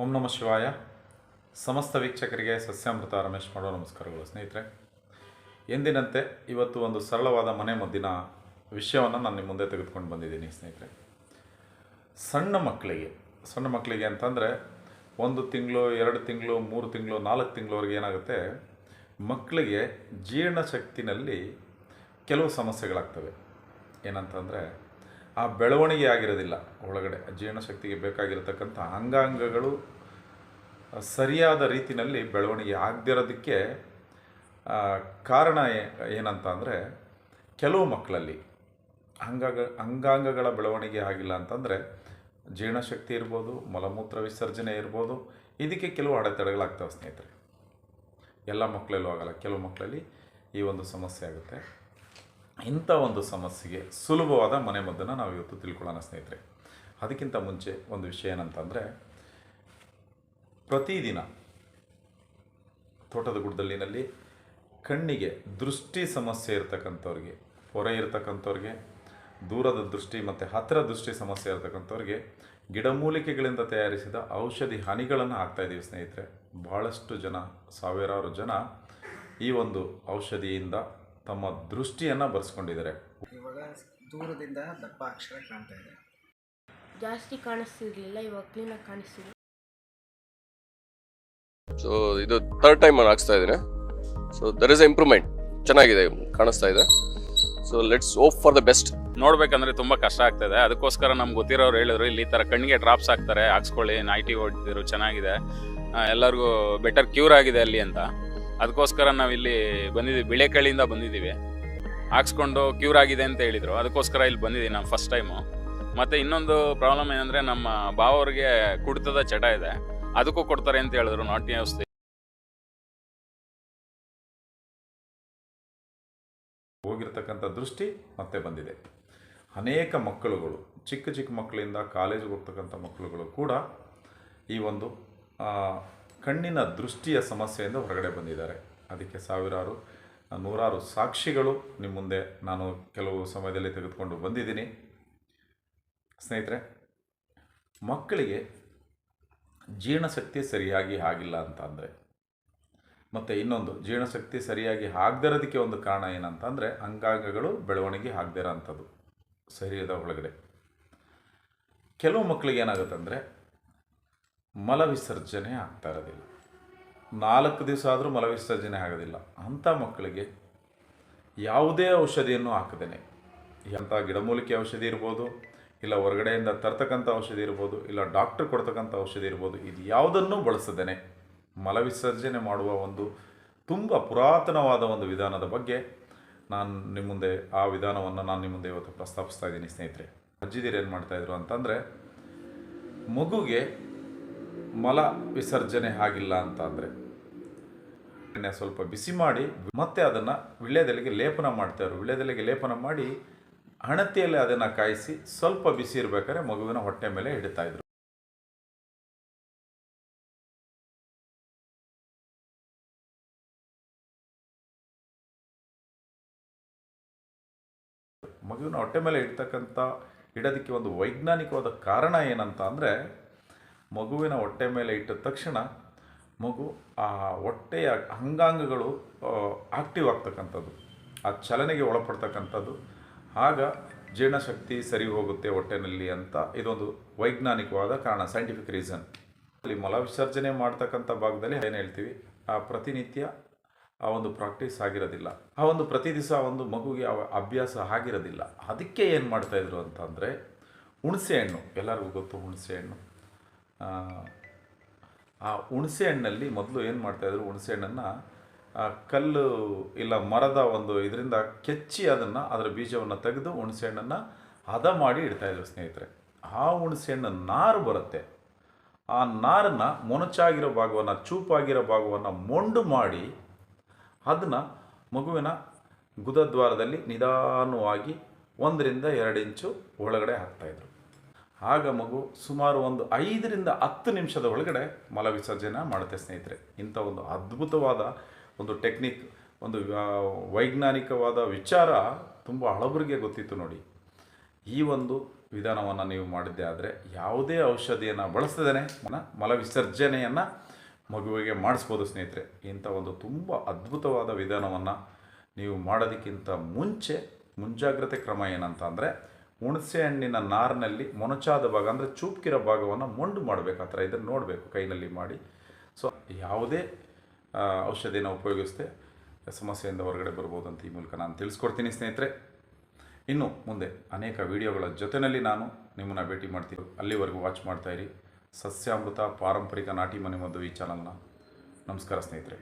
ಓಂ ನಮ ಶಿವಾಯ. ಸಮಸ್ತ ವೀಕ್ಷಕರಿಗೆ ಸಸ್ಯಾಮೃತ ರಮೇಶ್ ಮಾಡೋ ನಮಸ್ಕಾರಗಳು ಸ್ನೇಹಿತರೆ. ಎಂದಿನಂತೆ ಇವತ್ತು ಒಂದು ಸರಳವಾದ ಮನೆ ಮದ್ದಿನ ವಿಷಯವನ್ನು ನಾನು ನಿಮ್ಮ ಮುಂದೆ ತೆಗೆದುಕೊಂಡು ಬಂದಿದ್ದೀನಿ ಸ್ನೇಹಿತರೆ. ಸಣ್ಣ ಮಕ್ಕಳಿಗೆ ಸಣ್ಣ ಮಕ್ಕಳಿಗೆ ಅಂತಂದರೆ ಒಂದು ತಿಂಗಳು, ಎರಡು ತಿಂಗಳು, ಮೂರು ತಿಂಗಳು, ನಾಲ್ಕು ತಿಂಗಳವರೆಗೆ ಏನಾಗುತ್ತೆ? ಮಕ್ಕಳಿಗೆ ಜೀರ್ಣಶಕ್ತಿನಲ್ಲಿ ಕೆಲವು ಸಮಸ್ಯೆಗಳಾಗ್ತವೆ. ಏನಂತಂದರೆ ಆ ಬೆಳವಣಿಗೆ ಆಗಿರೋದಿಲ್ಲ ಒಳಗಡೆ ಜೀರ್ಣಶಕ್ತಿಗೆ ಬೇಕಾಗಿರತಕ್ಕಂಥ ಅಂಗಾಂಗಗಳು ಸರಿಯಾದ ರೀತಿಯಲ್ಲಿ ಬೆಳವಣಿಗೆ ಆಗದಿರೋದಕ್ಕೆ ಕಾರಣ ಏನಂತ ಅಂದರೆ ಕೆಲವು ಮಕ್ಕಳಲ್ಲಿ ಅಂಗಾಂಗ, ಅಂಗಾಂಗಗಳ ಬೆಳವಣಿಗೆ ಆಗಿಲ್ಲ ಅಂತಂದರೆ ಜೀರ್ಣಶಕ್ತಿ ಇರ್ಬೋದು, ಮಲಮೂತ್ರ ವಿಸರ್ಜನೆ ಇರ್ಬೋದು, ಇದಕ್ಕೆ ಕೆಲವು ಅಡೆತಡೆಗಳಾಗ್ತವೆ ಸ್ನೇಹಿತರೆ. ಎಲ್ಲ ಮಕ್ಕಳಲ್ಲೂ ಆಗಲ್ಲ, ಕೆಲವು ಮಕ್ಕಳಲ್ಲಿ ಈ ಒಂದು ಸಮಸ್ಯೆ ಆಗುತ್ತೆ. ಇಂಥ ಒಂದು ಸಮಸ್ಯೆಗೆ ಸುಲಭವಾದ ಮನೆಮದ್ದನ್ನು ನಾವು ಇವತ್ತು ತಿಳ್ಕೊಳ್ಳೋಣ, ಸ್ನೇಹಿತರೆ. ಅದಕ್ಕಿಂತ ಮುಂಚೆ ಒಂದು ವಿಷಯ ಏನಂತಂದರೆ, ಪ್ರತಿದಿನ ತೋಟದ ಗುಡ್ಡದಲ್ಲಿನಲ್ಲಿ ಕಣ್ಣಿಗೆ ದೃಷ್ಟಿ ಸಮಸ್ಯೆ ಇರತಕ್ಕಂಥವ್ರಿಗೆ, ಹೊರೆ ಇರ್ತಕ್ಕಂಥವ್ರಿಗೆ, ದೂರದ ದೃಷ್ಟಿ ಮತ್ತು ಹತ್ತಿರ ದೃಷ್ಟಿ ಸಮಸ್ಯೆ ಇರತಕ್ಕಂಥವ್ರಿಗೆ ಗಿಡಮೂಲಿಕೆಗಳಿಂದ ತಯಾರಿಸಿದ ಔಷಧಿ ಹನಿಗಳನ್ನು ಹಾಕ್ತಾಯಿದ್ದೀವಿ ಸ್ನೇಹಿತರೆ. ಭಾಳಷ್ಟು ಜನ, ಸಾವಿರಾರು ಜನ ಈ ಒಂದು ಔಷಧಿಯಿಂದ ತಮ್ಮ ದೃಷ್ಟಿಯನ್ನು ಬರೆಸ್ಕೊಂಡಿದ್ದಾರೆ. ಇವಾಗ ದೂರದಿಂದ ದಪ್ಪ ಅಕ್ಷರ ಕಾಣ್ತಾ ಇದೆ. ಜಾಸ್ತಿ ಕಾಣಿಸ್ತಿರ್ಲಿಲ್ಲ ಇವಾಗ ಕ್ಲೀನಾಗಿ ಕಾಣಿಸ್ತಿದೆ. ಸೊ ಇದು ಥರ್ಡ್ ಟೈಮ್ ನಾನು ಹಾಕ್ಸ್ತಾ ಇದ್ದೀನಿ. ಸೊ ದರ್ ಇಸ್ ಇಂಪ್ರೂವ್ಮೆಂಟ್ ಚೆನ್ನಾಗಿದೆ ಕಾಣಿಸ್ತಾ ಇದೆ. So let's hope for the best ನೋಡ್ಬೇಕಂದ್ರೆ ತುಂಬ ಕಷ್ಟ ಆಗ್ತಾ ಇದೆ. ಅದಕ್ಕೋಸ್ಕರ ನಮ್ಗೆ ಗೊತ್ತಿರೋರು ಹೇಳಿದ್ರು ಇಲ್ಲಿ ಈ ಥರ ಕಣ್ಣಿಗೆ ಡ್ರಾಪ್ಸ್ ಹಾಕ್ತಾರೆ ಹಾಕ್ಸ್ಕೊಳ್ಳಿ ನೈಟಿ ಹೊಡೆದಿರು ಚೆನ್ನಾಗಿದೆ. ಎಲ್ಲರಿಗೂ ಬೆಟರ್ ಕ್ಯೂರ್ ಆಗಿದೆ ಅಲ್ಲಿ ಅಂತ. ಅದಕ್ಕೋಸ್ಕರ ನಾವು ಇಲ್ಲಿ ಬಂದಿದ್ದೀವಿ ಬಿಳೆಕಳ್ಳಿಯಿಂದ ಬಂದಿದ್ದೀವಿ. ಹಾಕ್ಸ್ಕೊಂಡು ಕ್ಯೂರ್ ಆಗಿದೆ ಅಂತ ಹೇಳಿದರು. ಅದಕ್ಕೋಸ್ಕರ ಇಲ್ಲಿ ಬಂದಿದ್ದೀವಿ ನಾವು ಫಸ್ಟ್ ಟೈಮು ಮತ್ತು ಇನ್ನೊಂದು ಪ್ರಾಬ್ಲಮ್ ಏನಂದರೆ ನಮ್ಮ ಬಾವವ್ರಿಗೆ ಕುಡಿತದ ಚಟ ಇದೆ. ಅದಕ್ಕೂ ಕೊಡ್ತಾರೆ ಅಂತ ಹೇಳಿದ್ರು ನಾಟಿ ಔಷಧಿ ಹೋಗಿರ್ತಕ್ಕಂಥ ದೃಷ್ಟಿ ಮತ್ತೆ ಬಂದಿದೆ. ಅನೇಕ ಮಕ್ಕಳುಗಳು, ಚಿಕ್ಕ ಚಿಕ್ಕ ಮಕ್ಕಳಿಂದ ಕಾಲೇಜಿಗೆ ಹೋಗ್ತಕ್ಕಂಥ ಮಕ್ಕಳುಗಳು ಕೂಡ ಈ ಒಂದು ಕಣ್ಣಿನ ದೃಷ್ಟಿಯ ಸಮಸ್ಯೆಯಿಂದ ಹೊರಗಡೆ ಬಂದಿದ್ದಾರೆ. ಅದಕ್ಕೆ ಸಾವಿರಾರು, ನೂರಾರು ಸಾಕ್ಷಿಗಳು ನಿಮ್ಮ ಮುಂದೆ ನಾನು ಕೆಲವು ಸಮಯದಲ್ಲಿ ತೆಗೆದುಕೊಂಡು ಬಂದಿದ್ದೀನಿ. ಸ್ನೇಹಿತರೆ, ಮಕ್ಕಳಿಗೆ ಜೀರ್ಣಶಕ್ತಿ ಸರಿಯಾಗಿ ಆಗಿಲ್ಲ ಅಂತ ಅಂದರೆ ಮತ್ತು ಇನ್ನೊಂದು, ಜೀರ್ಣಶಕ್ತಿ ಸರಿಯಾಗಿ ಆಗದಿರೋದಕ್ಕೆ ಒಂದು ಕಾರಣ ಏನಂತ ಅಂದರೆ ಅಂಗಾಂಗಗಳು ಬೆಳವಣಿಗೆ ಆಗದಿರೋ ಅಂಥದ್ದು ಶರೀರದ ಒಳಗಡೆ. ಕೆಲವು ಮಕ್ಕಳಿಗೆ ಏನಾಗುತ್ತೆ ಅಂದರೆ ಮಲ ವಿಸರ್ಜನೆ ಆಗ್ತಾ ಇರೋದಿಲ್ಲ. ನಾಲ್ಕು ದಿವಸ ಆದರೂ ಮಲ ವಿಸರ್ಜನೆ ಆಗೋದಿಲ್ಲ. ಅಂಥ ಮಕ್ಕಳಿಗೆ ಯಾವುದೇ ಔಷಧಿಯನ್ನು ಹಾಕದೇನೆ. ಎಂಥ ಗಿಡಮೂಲಿಕೆ ಔಷಧಿ ಇರ್ಬೋದು, ಇಲ್ಲ ಹೊರಗಡೆಯಿಂದ ತರ್ತಕ್ಕಂಥ ಔಷಧಿ ಇರ್ಬೋದು, ಇಲ್ಲ ಡಾಕ್ಟ್ರ್ ಕೊಡ್ತಕ್ಕಂಥ ಔಷಧಿ ಇರ್ಬೋದು, ಇದು ಯಾವುದನ್ನೂ ಬಳಸದೇನೆ. ಮಲ ವಿಸರ್ಜನೆ ಮಾಡುವ ಒಂದು ತುಂಬ ಪುರಾತನವಾದ ಒಂದು ವಿಧಾನದ ಬಗ್ಗೆ ನಾನು ನಿಮ್ಮ ಮುಂದೆ, ಆ ವಿಧಾನವನ್ನು ನಾನು ನಿಮ್ಮ ಮುಂದೆ ಇವತ್ತು ಪ್ರಸ್ತಾಪಿಸ್ತಾ ಇದ್ದೀನಿ ಸ್ನೇಹಿತರೆ. ಅಜ್ಜಿದಿರು ಏನು ಮಾಡ್ತಾಯಿದ್ರು ಅಂತಂದರೆ, ಮಗುಗೆ ಮಲ ವಿಸರ್ಜನೆ ಆಗಿಲ್ಲ ಅಂತ ಅಂದರೆ. ಸ್ವಲ್ಪ ಬಿಸಿ ಮಾಡಿ ಮತ್ತೆ ಅದನ್ನು ವಿಳ್ಯದೆಲೆಗೆ ಲೇಪನ ಮಾಡ್ತಾಯಿದ್ರು ವಿಳ್ಯದೆಲೆಗೆ ಲೇಪನ ಮಾಡಿ ಹಣತಿಯಲ್ಲಿ ಅದನ್ನು ಕಾಯಿಸಿ ಸ್ವಲ್ಪ ಬಿಸಿ ಇರಬೇಕಾದ್ರೆ ಮಗುವಿನ ಹೊಟ್ಟೆ ಮೇಲೆ ಇಡ್ತಾ ಇದ್ರು. ಮಗುವಿನ ಹೊಟ್ಟೆ ಮೇಲೆ ಇಡ್ತಕ್ಕಂಥ ಇಡೋದಕ್ಕೆ ಒಂದು ವೈಜ್ಞಾನಿಕವಾದ ಕಾರಣ ಏನಂತ ಅಂದರೆ ಮಗುವಿನ ಹೊಟ್ಟೆ ಮೇಲೆ ಇಟ್ಟ ತಕ್ಷಣ ಮಗು ಆ ಹೊಟ್ಟೆಯ ಅಂಗಾಂಗಗಳು ಆಕ್ಟಿವ್ ಆಗ್ತಕ್ಕಂಥದ್ದು. ಆ ಚಲನೆಗೆ ಒಳಪಡ್ತಕ್ಕಂಥದ್ದು. ಆಗ ಜೀರ್ಣಶಕ್ತಿ ಸರಿ ಹೋಗುತ್ತೆ ಹೊಟ್ಟೆನಲ್ಲಿ ಅಂತ ಇದೊಂದು ವೈಜ್ಞಾನಿಕವಾದ ಕಾರಣ ಸೈಂಟಿಫಿಕ್ ರೀಸನ್ ಅಲ್ಲಿ ಮಲ ವಿಸರ್ಜನೆ ಮಾಡ್ತಕ್ಕಂಥ ಭಾಗದಲ್ಲಿ ಏನು ಹೇಳ್ತೀವಿ? ಆ ಪ್ರತಿನಿತ್ಯ ಆ ಒಂದು ಪ್ರಾಕ್ಟೀಸ್ ಆಗಿರೋದಿಲ್ಲ. ಆ ಒಂದು ಪ್ರತಿ ದಿವಸ ಒಂದು ಮಗುಗೆ ಅಭ್ಯಾಸ ಆಗಿರೋದಿಲ್ಲ. ಅದಕ್ಕೆ ಏನು ಮಾಡ್ತಾಯಿದ್ರು ಅಂತಂದರೆ ಹುಣಸೆ ಹಣ್ಣು. ಎಲ್ಲರಿಗೂ ಗೊತ್ತು ಹುಣಸೆ ಹಣ್ಣು. ಆ, ಹುಣಸೆ ಹಣ್ಣಲ್ಲಿ ಮೊದಲು ಏನು ಮಾಡ್ತಾಯಿದ್ರು ಹುಣಸೆ ಹಣ್ಣನ್ನು ಕಲ್ಲು ಇಲ್ಲ ಮರದ ಒಂದು ಇದರಿಂದ ಕೆಚ್ಚಿ ಅದನ್ನು ಅದರ ಬೀಜವನ್ನು ತೆಗೆದು ಹುಣಸೆ ಹಣ್ಣನ್ನು ಹದ ಮಾಡಿ ಇಡ್ತಾಯಿದ್ರು ಸ್ನೇಹಿತರೆ. ಆ ಹುಣಸೆ ಹಣ್ಣು ನಾರು ಬರುತ್ತೆ. ಆ ನಾರನ್ನು ಮೊನಚಾಗಿರೋ ಭಾಗವನ್ನು ಚೂಪಾಗಿರೋ ಭಾಗವನ್ನು ಮೊಂಡು ಮಾಡಿ ಅದನ್ನು ಮಗುವಿನ ಗುದದ್ವಾರದಲ್ಲಿ ನಿಧಾನವಾಗಿ ಒಂದರಿಂದ ಎರಡು ಇಂಚು ಒಳಗಡೆ ಹಾಕ್ತಾಯಿದ್ರು ಆಗ ಮಗು ಸುಮಾರು ಒಂದು ಐದರಿಂದ ಹತ್ತು ನಿಮಿಷದ ಒಳಗಡೆ ಮಲ ವಿಸರ್ಜನೆ ಮಾಡುತ್ತೆ ಸ್ನೇಹಿತರೆ. ಇಂಥ ಒಂದು ಅದ್ಭುತವಾದ ಒಂದು ಟೆಕ್ನಿಕ್, ಒಂದು ವೈಜ್ಞಾನಿಕವಾದ ವಿಚಾರ ತುಂಬ ಹಳಬರಿಗೆ ಗೊತ್ತಿತ್ತು ನೋಡಿ. ಈ ಒಂದು ವಿಧಾನವನ್ನು ನೀವು ಮಾಡಿದ್ದೆ ಆದರೆ ಯಾವುದೇ ಔಷಧಿಯನ್ನು ಬಳಸದೇ ಮಲ ವಿಸರ್ಜನೆಯನ್ನು ಮಗುವಿಗೆ ಮಾಡಿಸ್ಬೋದು ಸ್ನೇಹಿತರೆ. ಇಂಥ ಒಂದು ತುಂಬ ಅದ್ಭುತವಾದ ವಿಧಾನವನ್ನು ನೀವು ಮಾಡೋದಕ್ಕಿಂತ ಮುಂಚೆ, ಮುಂಜಾಗ್ರತೆ ಕ್ರಮ ಏನಂತ ಅಂದರೆ ಹುಣಸೆ ಹಣ್ಣಿನ ನಾರಿನಲ್ಲಿ ಮೊನಚಾದ ಭಾಗ, ಅಂದರೆ ಚೂಪ್ಕಿರೋ ಭಾಗವನ್ನು ಮೊಂಡು ಮಾಡಬೇಕು, ಆ ಥರ ಇದನ್ನು ನೋಡಬೇಕು, ಕೈನಲ್ಲಿ ಮಾಡಿ. ಸೊ ಯಾವುದೇ ಔಷಧಿನ ಉಪಯೋಗಿಸದೆ ಸಮಸ್ಯೆಯಿಂದ ಹೊರಗಡೆ ಬರ್ಬೋದು ಅಂತ ಈ ಮೂಲಕ ನಾನು ತಿಳಿಸ್ಕೊಡ್ತೀನಿ, ಸ್ನೇಹಿತರೆ. ಇನ್ನು ಮುಂದೆ ಅನೇಕ ವಿಡಿಯೋಗಳ ಜೊತೆಯಲ್ಲಿ ನಾನು ನಿಮ್ಮನ್ನು ಭೇಟಿ ಮಾಡ್ತೀನಿ. ಅಲ್ಲಿವರೆಗೂ ವಾಚ್ ಮಾಡ್ತಾಯಿರಿ ಸಸ್ಯಾಮೃತ, ಪಾರಂಪರಿಕ ನಾಟಿ ಮನೆ ಮದ್ದು ಈ ಚಾನಲ್ನ. ನಮಸ್ಕಾರ, ಸ್ನೇಹಿತರೆ.